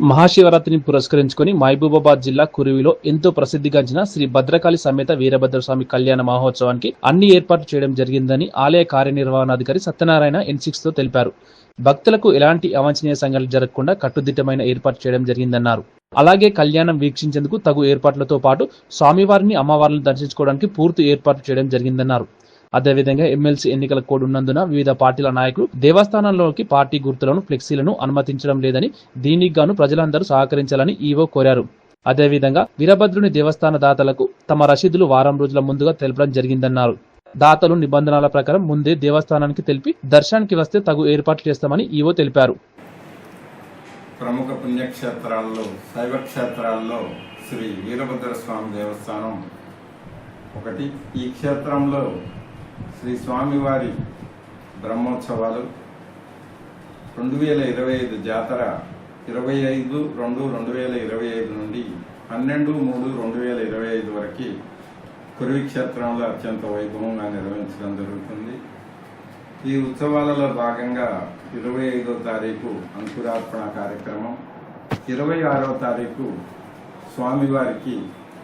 మహాశివరాత్రిని పురస్కరించుకొని మహబూబాబాద్ జిల్లా కురువిలో ఎంతో ప్రసిద్ధిగాంచిన శ్రీ భద్రకాళి సమేత వీరభద్రస్వామి కళ్యాణ మహోత్సవానికి అన్ని ఏర్పాట్లు చేయడం జరిగిందని ఆలయ కార్యనిర్వహణాధికారి సత్యనారాయణ ఎన్తో తెలిపారు. భక్తులకు ఎలాంటి అవాంఛనీయ సంఘటనలు జరగకుండా కట్టుదిట్టమైన ఏర్పాటు చేయడం జరిగిందన్నారు. అలాగే కళ్యాణం వీక్షించేందుకు తగు ఏర్పాట్లతో పాటు స్వామివారిని అమ్మవారిని దర్శించుకోవడానికి పూర్తి ఏర్పాట్లు చేయడం జరిగిందన్నారు. అదేవిధంగా ఎమ్మెల్సీ ఎన్నికల కోడ్ ఉన్నందున వివిధ పార్టీల నాయకులు దేవస్థానంలోకి పార్టీ గుర్తులను ఫ్లెక్సీలను అనుమతించడం లేదని దీనికి గాను ప్రజలందరూ సహకరించాలని ఈవో కోరారు. అదేవిధంగా వీరభద్రుని దేవస్థాన దాతలకు తమ రసీదులు వారం రోజుల ముందుగా తెలపడం జరిగిందన్నారు. దాతలు నిబంధనల ప్రకారం ముందే దేవస్థానానికి తెలిపి దర్శనానికి వస్తే తగు ఏర్పాట్లు చేస్తామని ఈవో తెలిపారు. ప్రముఖ పుణ్యక్షేత్రాల్లో శైవ క్షేత్రాల్లో శ్రీ వీరభద్ర స్వామి దేవస్థానం ఒకటి. ఈ క్షేత్రంలో శ్రీ స్వామివారి బ్రహ్మోత్సవాలు. రెండు వేల ఇరవై ఐదు జాతర ఇరవై ఐదు రెండు రెండు వేల ఇరవై ఐదు నుండి పన్నెండు మూడు రెండు వేల ఇరవై ఐదు వరకు కురివి క్షేత్రంలో అత్యంత వైభవంగా నిర్వహించడం జరుగుతుంది. ఈ ఉత్సవాలలో భాగంగా ఇరవై ఐదో తారీఖు అంకురార్పణ కార్యక్రమం ఇరవై ఆరో తారీఖు స్వామివారికి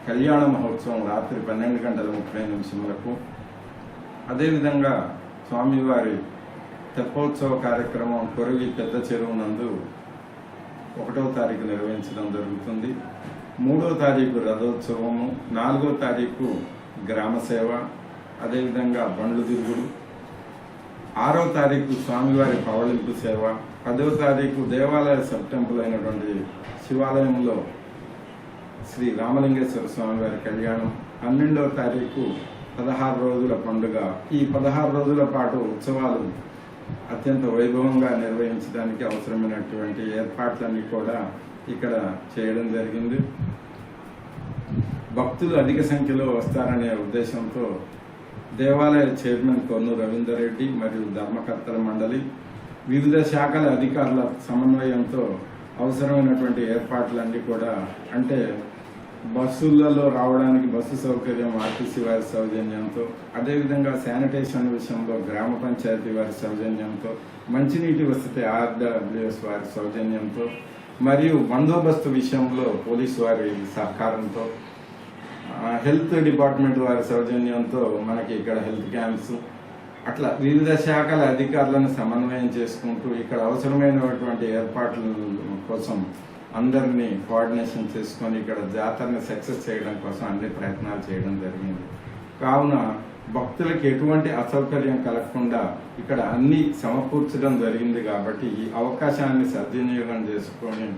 కళ్యాణ మహోత్సవం రాత్రి పన్నెండు గంటల ముప్పై నిమిషములకు అదేవిధంగా స్వామివారి తెప్పోత్సవ కార్యక్రమం కొరవి పెద్ద చెరువు నందు ఒకటో తారీఖు నిర్వహించడం జరుగుతుంది. మూడో తారీఖు రథోత్సవము నాలుగో తారీఖు గ్రామ సేవ అదేవిధంగా బండ్లు తిరుగుడు ఆరో తారీఖు స్వామివారి పవళింపు సేవ పదవ తారీఖు దేవాలయ సెప్టెంపుల్ అయినటువంటి శివాలయంలో శ్రీ రామలింగేశ్వర స్వామివారి కళ్యాణం పన్నెండవ తారీఖు పదహారు రోజుల పండుగ. ఈ పదహారు రోజుల పాటు ఉత్సవాలు అత్యంత వైభవంగా నిర్వహించడానికి అవసరమైనటువంటి ఏర్పాట్లన్నీ కూడా ఇక్కడ చేయడం జరిగింది. భక్తులు అధిక సంఖ్యలో వస్తారనే ఉద్దేశంతో దేవాలయ చైర్మన్ కొన్ను రవీందర్ రెడ్డి మరియు ధర్మకర్తల మండలి వివిధ శాఖల అధికారుల సమన్వయంతో అవసరమైనటువంటి ఏర్పాట్లన్నీ కూడా అంటే బస్సులలో రావడానికి బస్సు సౌకర్యం ఆర్టీసీ వారి సౌజన్యంతో అదేవిధంగా శానిటేషన్ విషయంలో గ్రామ పంచాయతీ వారి సౌజన్యంతో మంచినీటి వసతి ఆర్డబ్ల్యూఎస్ వారి సౌజన్యంతో మరియు బందోబస్తు విషయంలో పోలీసు వారి సహకారంతో హెల్త్ డిపార్ట్మెంట్ వారి సౌజన్యంతో మనకి ఇక్కడ హెల్త్ క్యాంప్స్ అట్లా వివిధ శాఖల అధికారులను సమన్వయం చేసుకుంటూ ఇక్కడ అవసరమైనటువంటి ఏర్పాట్ల కోసం అందరినీ కోఆర్డినేషన్ చేసుకొని ఇక్కడ జాతరని సక్సెస్ చేయడం కోసం అన్ని ప్రయత్నాలు చేయడం జరిగింది. కావున భక్తులకు ఎటువంటి అసౌకర్యం కలగకుండా ఇక్కడ అన్ని సమకూర్చడం జరిగింది కాబట్టి ఈ అవకాశాన్ని సద్వినియోగం చేసుకొని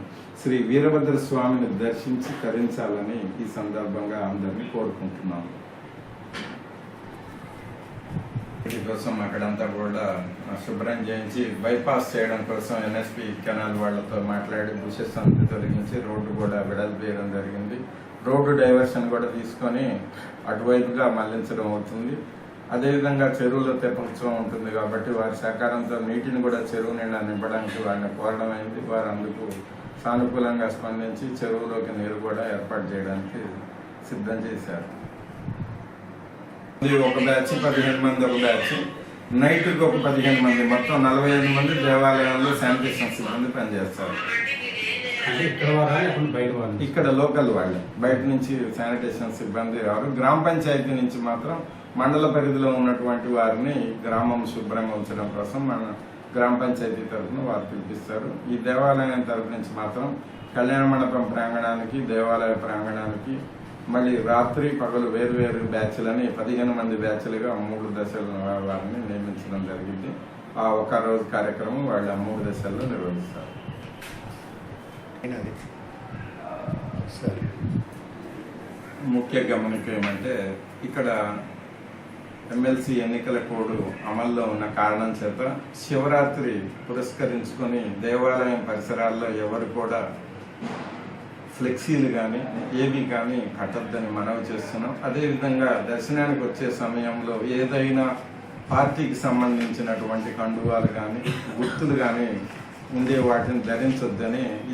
శ్రీ వీరభద్ర స్వామిని దర్శించి తరించాలని ఈ సందర్భంగా అందరినీ కోరుకుంటున్నాము. కోసం అక్కడంతా కూడా శుభ్రం చేయించి బైపాస్ చేయడం కోసం ఎన్ఎస్పి కెనాల్ వాళ్ళతో మాట్లాడి బుషెస్ అంతా తొలగించి రోడ్డు కూడా వెడల్పు చేయడం జరిగింది. రోడ్డు డైవర్షన్ కూడా తీసుకొని అటువైపుగా మళ్ళించడం అవుతుంది. అదేవిధంగా చెరువులో తెప్పించడం ఉంటుంది కాబట్టి వారి సహకారంతో నీటిని కూడా చెరువు నిండా నింపడానికి వారిని కోరడం అయింది వారు అందుకు సానుకూలంగా స్పందించి చెరువులోకి నీరు కూడా ఏర్పాటు చేయడానికి సిద్ధం చేశారు. ఒక బ్యాచ్ పదిహేను మంది ఒక బ్యాచ్. నైట్కి ఒక పదిహేను మంది. మొత్తం నలభై ఐదు మంది దేవాలయాల్లో శానిటేషన్ సిబ్బంది పనిచేస్తారు. ఇక్కడ వారా లోకల్ వాళ్ళే. బయట నుంచి శానిటేషన్ సిబ్బంది రారు గ్రామ పంచాయతీ నుంచి మాత్రం మండల పరిధిలో ఉన్నటువంటి వారిని గ్రామం శుభ్రంగా ఉంచడం కోసం మన గ్రామ పంచాయతీ తరఫున వారు పిలిపిస్తారు. ఈ దేవాలయం తరఫు నుంచి మాత్రం కళ్యాణ మండపం ప్రాంగణానికి దేవాలయ ప్రాంగణానికి మళ్ళీ రాత్రి పగలు వేరు వేరు బ్యాచ్లని పదిహేను మంది బ్యాచ్లుగా మూడు దశల వారిని నియమించడం జరిగింది. ఆ ఒక రోజు కార్యక్రమం వాళ్ళు ఆ మూడు దశల్లో నిర్వహిస్తారు. ముఖ్య గమనిక ఏమంటే ఇక్కడ ఎమ్మెల్సీ ఎన్నికల కోడ్ అమల్లో ఉన్న కారణం చేత శివరాత్రి పురస్కరించుకొని దేవాలయం పరిసరాల్లో ఎవరు కూడా ఫ్లెక్సీలు కానీ ఏవి కానీ కట్టొద్దని మనవి చేస్తున్నాం. అదేవిధంగా దర్శనానికి వచ్చే సమయంలో ఏదైనా పార్టీకి సంబంధించినటువంటి కండువాలు కానీ గుర్తులు కానీ ఉండే వాటిని ధరించొద్దని